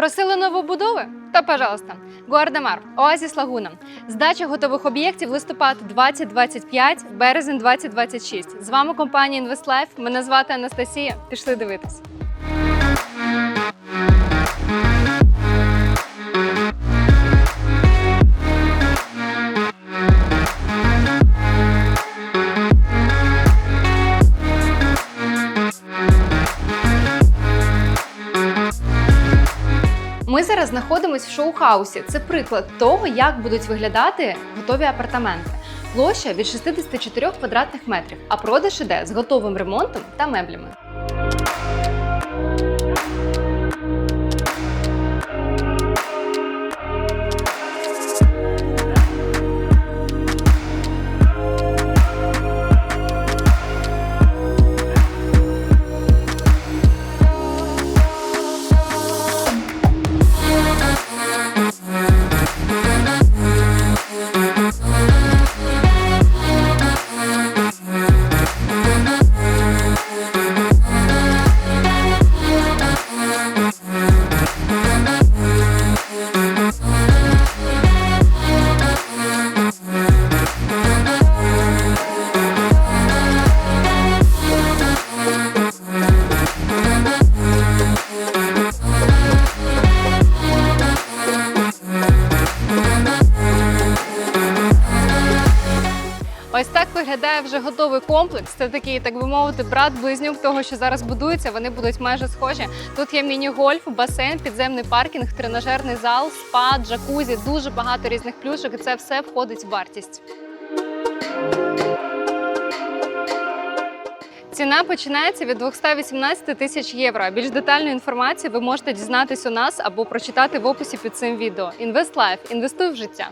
Просили новобудови? Та пожалуйста. Гуардемар, Оазіс Лагуна. Здача готових об'єктів листопад 2025, березень 2026. З вами компанія InvestLife. Мене звати Анастасія. Пішли дивитись. Ми зараз знаходимося в шоу-хаусі. Це приклад того, як будуть виглядати готові апартаменти. Площа від 64 квадратних метрів, а продаж іде з готовим ремонтом та меблями. Ось так виглядає вже готовий комплекс. Це такий, так би мовити, брат-близнюк того, що зараз будується. Вони будуть майже схожі. Тут є міні-гольф, басейн, підземний паркінг, тренажерний зал, спа, джакузі, дуже багато різних плюшок. І це все входить в вартість. Ціна починається від 218 тисяч євро. Більш детальну інформацію ви можете дізнатись у нас або прочитати в описі під цим відео. InvestLife. Інвестуй в життя.